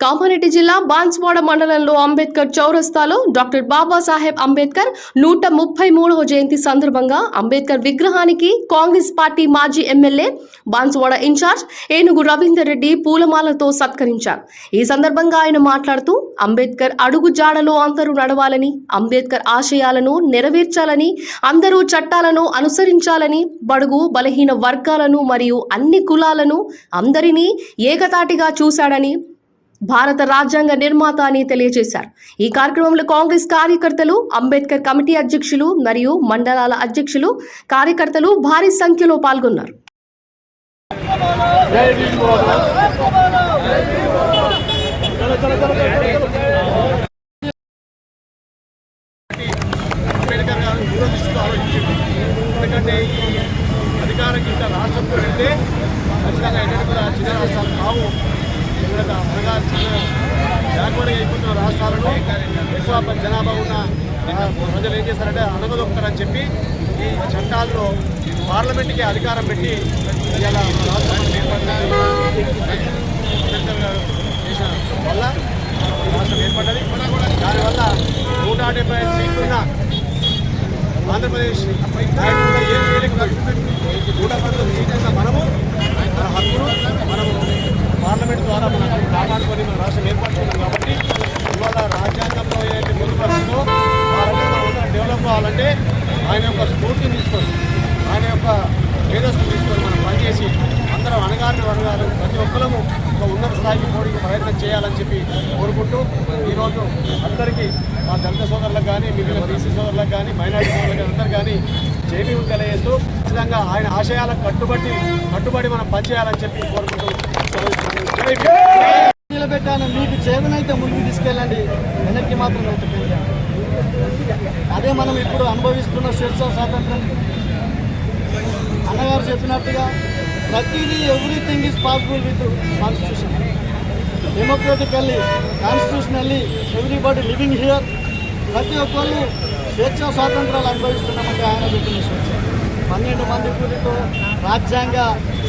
కామారెడ్డి జిల్లా బాన్స్వాడ మండలంలో అంబేద్కర్ చౌరస్తాలో డాక్టర్ బాబాసాహెబ్ అంబేద్కర్ నూట ముప్పై మూడవ జయంతి సందర్భంగా అంబేద్కర్ విగ్రహానికి కాంగ్రెస్ పార్టీ మాజీ MLA Banswada in charge Enugu Ravinder Reddy పూలమాలతో సత్కరించారు. ఈ సందర్భంగా ఆయన మాట్లాడుతూ అంబేద్కర్ అడుగు జాడలో అందరూ నడవాలని అంబేద్కర్ ఆశయాలను నెరవేర్చాలని అందరూ చట్టాలను అనుసరించాలని బడుగు బలహీన వర్గాలను మరియు అన్ని కులాలను అందరినీ ఏకతాటిగా చూశాడని భారత రాజ్యాంగ నిర్మాత అని తెలియజేశారు. ఈ కార్యక్రమంలో కాంగ్రెస్ కార్యకర్తలు అంబేద్కర్ కమిటీ అధ్యక్షులు మరియు మండలాల అధ్యక్షులు కార్యకర్తలు భారీ సంఖ్యలో పాల్గొన్నారు. అంబేద్కర్ గారు దూరదృష్టితో ఎందుకంటే ఈ అధికార రాష్ట్రంతో వెళ్తే ఖచ్చితంగా ఎన్నడూ కూడా చిన్న రాష్ట్రాలు కావు. ఇక్కడ అనగా చిన్న బ్యాక్వర్డ్ అయిపోతున్న రాష్ట్రాలను ఎక్కువ జనాభా ఉన్న ప్రజలు ఏం చేస్తారంటే అనగదొక్కుతారని చెప్పి ఈ చట్టాల్లో పార్లమెంట్కి అధికారం పెట్టి ఇలా మన రాష్ట్రం చేసిన వల్ల రాష్ట్రం ఏర్పడ్డది. దానివల్ల నూట డెబ్బై ఐదు సీట్లున్న ఆంధ్రప్రదేశ్ ఏం చేయలేకపోయింది నూట పంతొమ్మిది సీట్లున్న మనము తీసుకోవాలంటే ఆయన యొక్క స్ఫూర్తిని తీసుకొని ఆయన యొక్క మేధస్సును తీసుకొని మనం పనిచేసి అందరం అనగారిని అనగారు ప్రతి ఒక్కరము ఒక ఉన్నత స్థాయికి పోటీకి ప్రయత్నం చేయాలని చెప్పి కోరుకుంటూ ఈరోజు అందరికీ మా దళిత సోదరులకు కానీ మిగిలిన బీసీ సోదరులకు కానీ మైనారిటీ సోదరులకు కానీ అందరు కానీ జేబీ తెలియజేస్తూ ఖచ్చితంగా ఆయన ఆశయాలకు కట్టుబడి కట్టుబడి మనం పనిచేయాలని చెప్పి కోరుకుంటూ జై నిలబెట్టాను మీకు చేతనైతే ముందుకు తీసుకెళ్ళండి. వెనక్కి మాత్రం వెతకండి అదే మనం ఇప్పుడు అనుభవిస్తున్న స్వేచ్ఛ స్వాతంత్రం. అన్నగారు చెప్పినట్టుగా ప్రతిదీ everything is possible with constitution. Democratically constitutionally everybody living here ప్రతి ఒక్కళ్ళు స్వేచ్ఛ స్వాతంత్రాలు అనుభవిస్తున్నామంటే ఆయన పెట్టిన స్వేచ్ఛ. పన్నెండు మంది కూలితో రాజ్యాంగ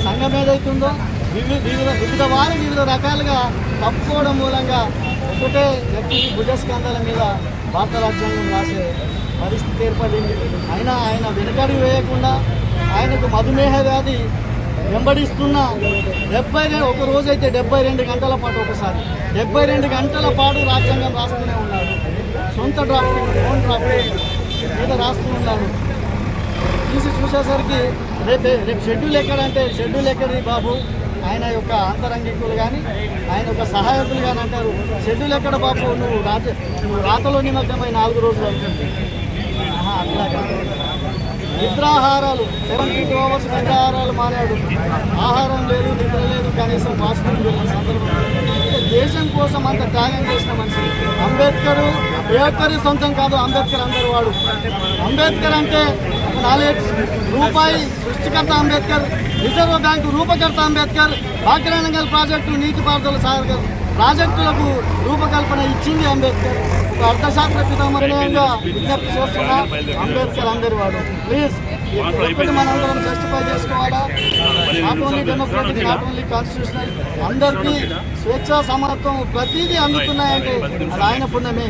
సంఘం ఏదైతుందో వివిధ వివిధ వివిధ వారు వివిధ రకాలుగా తప్పుకోవడం మూలంగా ఒకటే వ్యక్తి భుజస్కంధాల మీద భారత రాజ్యాంగం రాసే పరిస్థితి ఏర్పడింది. అయినా ఆయన వెనుకడి వేయకుండా ఆయనకు మధుమేహ వ్యాధి వెంబడిస్తున్న డెబ్బై రెండు ఒక రోజు అయితే డెబ్బై రెండు గంటల పాటు ఒకసారి డెబ్బై రెండు గంటల పాటు రాజ్యాంగం రాస్తూనే ఉన్నాడు సొంత డ్రాఫ్టింగ్ ఓన్ డ్రాఫ్టింగ్ మీద రాస్తూ ఉన్నాడు తీసి చూసేసరికి రేపు రేపు షెడ్యూల్ ఎక్కడంటే షెడ్యూల్ ఎక్కడి బాబు? ఆయన యొక్క అంతరంగికులు కానీ ఆయన యొక్క సహాయకులు కానీ అంటారు. షెడ్యూల్ ఎక్కడ బాబు నువ్వు రాత్రి నువ్వు రాతలో నిమగ్నమై నాలుగు రోజులు అవుతుంది. అట్లా నిద్రాహారాలు సెవెంటీ టూ అవర్స్ నిద్రాహారాలు మారాడు ఆహారం లేదు నిద్ర లేదు కనీసం హాస్పిటల్ వెళ్ళిన సందర్భం దేశం కోసం అంత త్యాగం చేసిన మనిషి. అంబేద్కరు ఏ ఒక్కరి సొంతం కాదు అంబేద్కర్ అందరు వాడు. అంబేద్కర్ అంటే నాలెడ్జ్ రూపాయి సృష్టికర్త అంబేద్కర్ రిజర్వ్ బ్యాంకు రూపకర్త అంబేద్కర్ బాగ్రానంగల్ ప్రాజెక్టు నీటిపారుదల సాగర్ ప్రాజెక్టులకు రూపకల్పన ఇచ్చింది అంబేద్కర్. ఒక అర్థశాస్త్ర పితామహంగా విజ్ఞప్తి చేస్తున్నా అంబేద్కర్ అందరి వాడు. ప్లీజ్ ఒక్కటి మనందరం జస్టిఫై చేసుకోవాలా? Not only democratic not only constitutional అందరికీ స్వేచ్ఛ సమానత్వం ప్రతిదీ అందుతున్నాయంటే అది ఆయన పుణ్యమే.